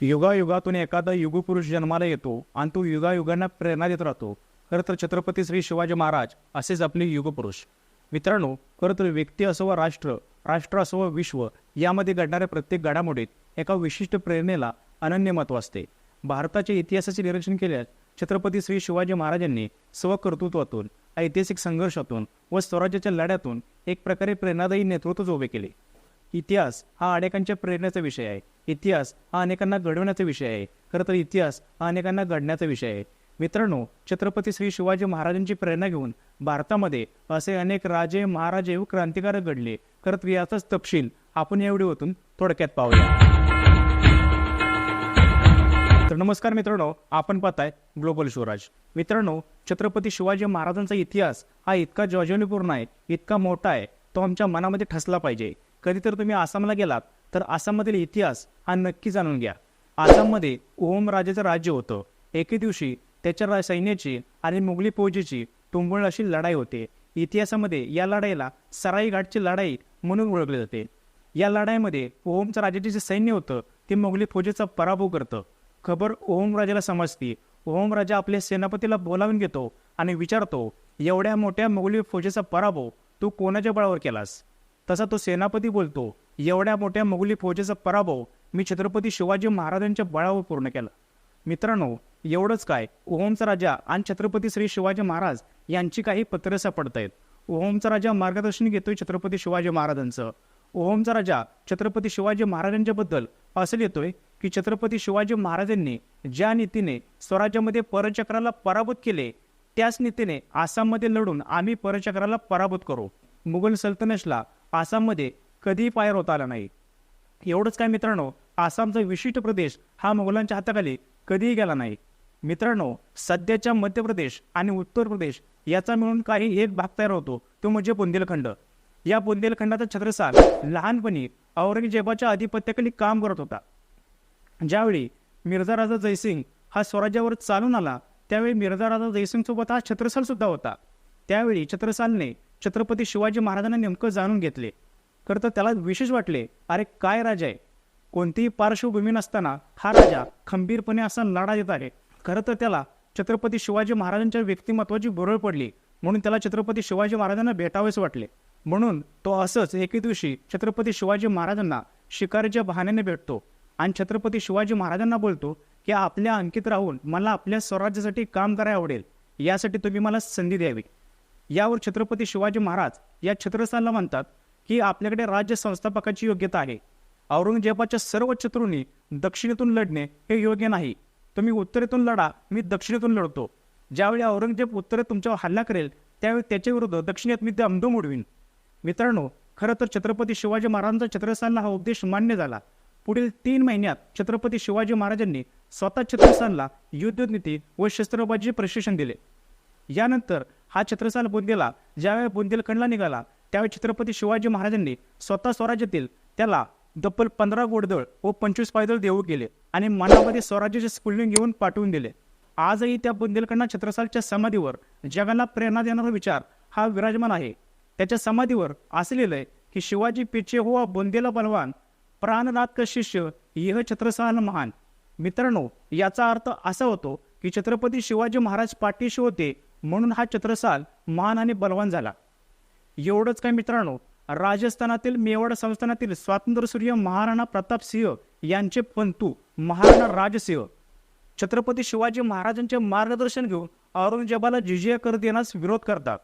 युगायुगातून एखादा युगपुरुष जन्माला येतो आणि तो युगायुगांना प्रेरणा देत राहतो. खरं तर छत्रपती श्री शिवाजी महाराज असेच आपले युगपुरुष. मित्रांनो खरं तर व्यक्ती असो व राष्ट्र राष्ट्र असो व विश्व यामध्ये घडणाऱ्या प्रत्येक घडामोडीत एका विशिष्ट प्रेरणेला अनन्य महत्त्व असते. भारताच्या इतिहासाचे निरीक्षण केल्यास छत्रपती श्री शिवाजी महाराजांनी स्वकर्तृत्वातून ऐतिहासिक संघर्षातून व स्वराज्याच्या लढ्यातून एक प्रकारे प्रेरणादायी नेतृत्वच उभे केले. इतिहास हा अनेकांच्या प्रेरणेचा विषय आहे. इतिहास हा अनेकांना घडवण्याचा विषय आहे. खरं तर इतिहास हा अनेकांना घडण्याचा विषय आहे. मित्रांनो छत्रपती श्री शिवाजी महाराजांची प्रेरणा घेऊन भारतामध्ये असे अनेक राजे महाराजे व क्रांतिकारक घडले. खरं तर याचाच तपशील आपण या व्हिडिओतून थोडक्यात पाहूया. तर नमस्कार मित्रांनो आपण पाहताय ग्लोबल शिवराज मित्रांनो छत्रपती शिवाजी महाराजांचा इतिहास हा इतका जॉजनीपूर्ण आहे इतका मोठा आहे तो आमच्या मनामध्ये ठसला पाहिजे. कधी तर तुम्ही आसामला गेलात तर आसाममधील इतिहास हा नक्की जाणून घ्या. आसाममध्ये ओम राजाचं राज्य होतं. एके दिवशी त्याच्या सैन्याची आणि मुघली फौजेची तुंबळ अशी लढाई होते. इतिहासामध्ये या लढाईला सराई घाटची लढाई म्हणून ओळखले जाते. या लढाईमध्ये ओमच्या राजाचे जे सैन्य होतं ते मोगली फौजेचा पराभव करतं. खबर ओम राजाला समजती. ओम राजा आपल्या सेनापतीला बोलावून घेतो आणि विचारतो एवढ्या मोठ्या मोगली फौजेचा पराभव तू कोणाच्या बळावर केलास? तसा तो सेनापती बोलतो एवढ्या मोठ्या मुघली फौजेचा पराभव मी छत्रपती शिवाजी महाराजांच्या बळावर पूर्ण केला. मित्रांनो एवढंच काय ओहोमचा राजा आणि छत्रपती श्री शिवाजी महाराज यांची काही पत्र सापडत आहेत ओहोमचा राजा मार्गदर्शन घेतोय छत्रपती शिवाजी महाराजांचं. ओहोमचा राजा छत्रपती शिवाजी महाराजांच्याबद्दल असं लिहितोय की छत्रपती शिवाजी महाराजांनी ज्या नीतीने स्वराज्यामध्ये परचक्राला पराभूत केले त्याच नीतीने आसाममध्ये लढून आम्ही परचक्राला पराभूत करू. मुघल सल्तनतला आसाममध्ये कधीही पाय होता आला नाही. एवढंच काय मित्रांनो आसामचा विशिष्ट प्रदेश हा मुघलांच्या हाताखाली कधीही गेला नाही. मित्रांनो सध्याच्या मध्य प्रदेश आणि उत्तर प्रदेश याचा मिळून काही एक भाग तयार होतो तो म्हणजे बुंदेलखंड. या बुंदेलखंडाचा छत्रसाल लहानपणी औरंगजेबाच्या अधिपत्याखाली काम करत होता. ज्यावेळी मिर्झा राजा जयसिंग हा स्वराज्यावर चालून आला त्यावेळी मिर्झा राजा जयसिंग सोबत हा छत्रसाल सुद्धा होता. त्यावेळी छत्रसालने छत्रपती शिवाजी महाराजांना नेमकं जाणून घेतले. खरं तर त्याला विशेष वाटले अरे काय राजा आहे? कोणतीही पार्श्वभूमी नसताना हा राजा खंबीरपणे असा लढा देत आहे. खरं तर त्याला छत्रपती शिवाजी महाराजांच्या व्यक्तिमत्वाची भुरळ पडली म्हणून त्याला छत्रपती शिवाजी महाराजांना भेटावेच वाटले. म्हणून तो असंच एके दिवशी छत्रपती शिवाजी महाराजांना शिकारीच्या बहाण्याने भेटतो आणि छत्रपती शिवाजी महाराजांना बोलतो की आपल्या अंकित राहून मला आपल्या स्वराज्यासाठी काम करायला आवडेल. यासाठी तुम्ही मला संधी द्यावी. यावर छत्रपती शिवाजी महाराज या छत्रसालला म्हणतात की आपल्याकडे राज्य संस्थापकाची योग्यता आहे. औरंगजेबाच्या सर्व शत्रूंनी दक्षिणेतून लढणे हे योग्य नाही. तुम्ही उत्तरेतून लढा मी दक्षिणेतून लढतो. ज्यावेळी औरंगजेब उत्तरेत तुमच्यावर हल्ला करेल त्यावेळी त्याच्या विरुद्ध दक्षिणेत मी दमदम उडवीन मित्रांनो खरं तर छत्रपती शिवाजी महाराजांचा छत्रसालला हा उपदेश मान्य झाला. पुढील तीन महिन्यात छत्रपती शिवाजी महाराजांनी स्वतः छत्रसालला युद्धनीती व शस्त्रबाजी प्रशिक्षण दिले. यानंतर हा छत्रसाल बुंदेला ज्यावेळी बुंदेलखंडला निघाला त्यावेळी छत्रपती शिवाजी महाराजांनी स्वतः स्वराज्यातील त्याला तब्बल पंधरा गोडदळ व पंचवीस पायदळ देऊ केले आणि मनामध्ये स्वराज्याचे स्फुल्लिंग घेऊन पाठवून दिले. आजही त्या बुंदेलखंडा छत्रसालच्या समाधीवर जगाला प्रेरणा देणारा विचार हा विराजमान आहे. त्याच्या समाधीवर असं लिहिलंय की शिवाजी पिचे हो बुंदेला बलवान प्राणनाथ का शिष्य यह छत्रसाल महान. मित्रांनो याचा अर्थ असा होतो की छत्रपती शिवाजी महाराज पाठीशी होते म्हणून हा छत्रसाल महान आणि बलवान झाला. एवढंच काय मित्रांनो राजस्थानातील मेवाड संस्थानातील स्वातंत्र्यसूर्य महाराणा प्रताप सिंह यांचे पंतू महाराणा राजसिंह. छत्रपती शिवाजी महाराजांचे मार्गदर्शन घेऊन औरंगजेबाला जिजिया कर देण्यास विरोध करतात.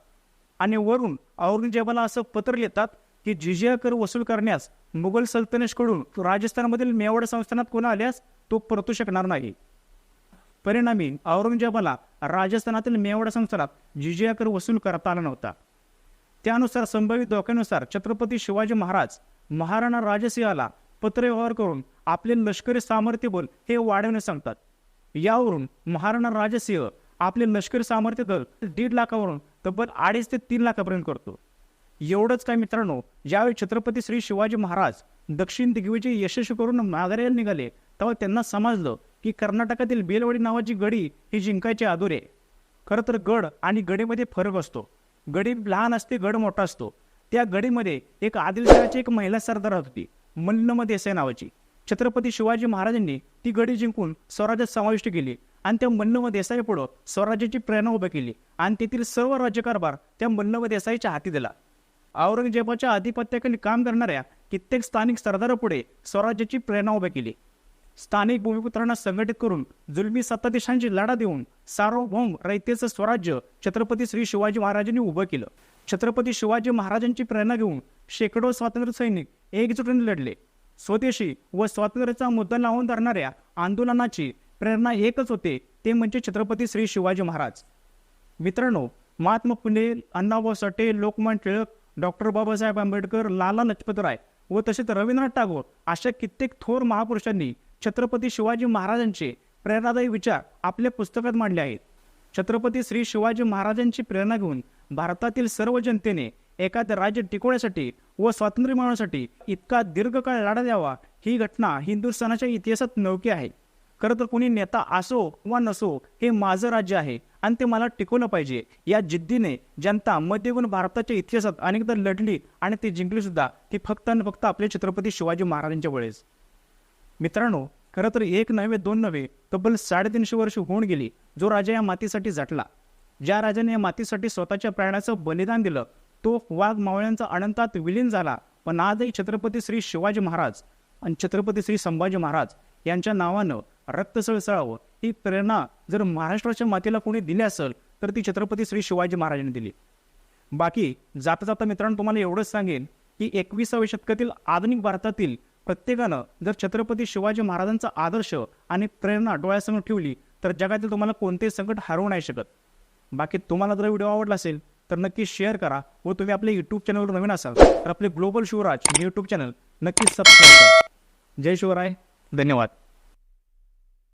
आणि वरून औरंगजेबाला असं पत्र लिहितात की जिजिया कर वसूल करण्यास मुघल सल्तनेशकडून राजस्थानमधील मेवाड संस्थानात कोण आल्यास तो परतू शकणार नाही. परिणामी औरंगजेबाला राजस्थानातील मेवाड संस्थानात जिजिया कर वसूल करता आला नव्हता. त्यानुसार संभावित धोक्यानुसार छत्रपती शिवाजी महाराज महाराणा राजसिंहाला पत्रव्यवहार करून आपले लष्करी सामर्थ्य बल हे वाढवण्यास सांगतात. यावरून महाराणा राजसिंह आपले लष्करी सामर्थ्य दल दीड लाखावरून तब्बल अडीच ते तीन लाखापर्यंत करतो. एवढंच काय मित्रांनो ज्यावेळी छत्रपती श्री शिवाजी महाराज दक्षिण दिग्विजय यशस्वी करून माघाऱ्याला निघाले तेव्हा त्यांना समजलं की कर्नाटकातील बेलवडी नावाची गडी ही जिंकायची आदुरे खरं तर गड आणि गडीमध्ये फरक असतो. गडी लहान असते गड मोठा असतो. त्या गडीमध्ये एक आदिलशहाची एक महिला सरदार होती मल्लम देसाई नावाची. छत्रपती शिवाजी महाराजांनी ती गडी जिंकून स्वराज्यात समाविष्ट केली आणि त्या मल्लम देसाई पुढं स्वराज्याची प्रेरणा उभी केली आणि तेथील सर्व राज्यकारभार त्या मल्लम देसाईच्या हाती दिला. औरंगजेबाच्या आधिपत्याखाली काम करणाऱ्या कित्येक स्थानिक सरदारापुढे स्वराज्याची प्रेरणा उभी केली. स्थानिक भूमिपुत्रांना संघटित करून जुलमी सत्ताधीशांची लढा देऊन सार्वभौम रयतेचं स्वराज्य छत्रपती श्री शिवाजी महाराजांनी उभं केलं. छत्रपती शिवाजी महाराजांची प्रेरणा घेऊन शेकडो स्वातंत्र्य सैनिक एकजुटीने लढले. स्वदेशी व स्वातंत्र्याचा मुद्दा लावून धरणाऱ्या आंदोलनाची प्रेरणा एकच होते ते म्हणजे छत्रपती श्री शिवाजी महाराज. मित्रांनो महात्मा फुले अण्णाभाऊ साठे लोकमान्य टिळक डॉक्टर बाबासाहेब आंबेडकर लाला लजपतराय व तसेच रवींद्रनाथ टागोर अशा कित्येक थोर महापुरुषांनी छत्रपती शिवाजी महाराजांचे प्रेरणादायी विचार आपल्या पुस्तकात मांडले आहेत. छत्रपती श्री शिवाजी महाराजांची प्रेरणा घेऊन भारतातील सर्व जनतेने एखादं राज्य टिकवण्यासाठी व स्वातंत्र्य मिळवण्यासाठी इतका दीर्घकाळ लढा द्यावा ही घटना हिंदुस्थानाच्या इतिहासात नवकी आहे. खरं तर कोणी नेता असो वा नसो हे माझं राज्य आहे आणि ते मला टिकवलं पाहिजे. या जिद्दीने जनता मध्यगुण भारताच्या इतिहासात अनेकदा लढली आणि ते जिंकली सुद्धा. ती फक्त आणि फक्त आपले छत्रपती शिवाजी महाराजांच्या वेळेस. मित्रांनो खरं तर एक नव्हे दोन नव्हे तब्बल साडेतीनशे वर्ष होऊन गेली जो राजा या मातीसाठी झटला ज्या राजाने या मातीसाठी स्वतःच्या प्राण्याचं बलिदान दिलं तो वाघ मावळ्यांचा अनंतात विलीन झाला पण आजही छत्रपती श्री शिवाजी महाराज आणि छत्रपती श्री संभाजी महाराज यांच्या नावानं रक्त सळसळावं ही प्रेरणा जर महाराष्ट्राच्या मातीला कोणी दिली असेल तर ती छत्रपती श्री शिवाजी महाराजांनी दिली. बाकी जाता जाता मित्रांनो तुम्हाला एवढंच सांगेन की एकविसाव्या शतकातील आधुनिक भारतातील प्रत्येकानं जर छत्रपती शिवाजी महाराजांचा आदर्श आणि प्रेरणा डोळ्यासमोर ठेवली तर जगातील तुम्हाला कोणतेही संकट हरवू नाही शकत. बाकी तुम्हाला जर व्हिडिओ आवडला असेल तर नक्की शेअर करा व तुम्ही आपल्या यूट्यूब चॅनलवर नवीन असाल तर आपले ग्लोबल शिवराज यूट्यूब चॅनल नक्कीच सबस्क्राईब करा. जय शिवराय. धन्यवाद.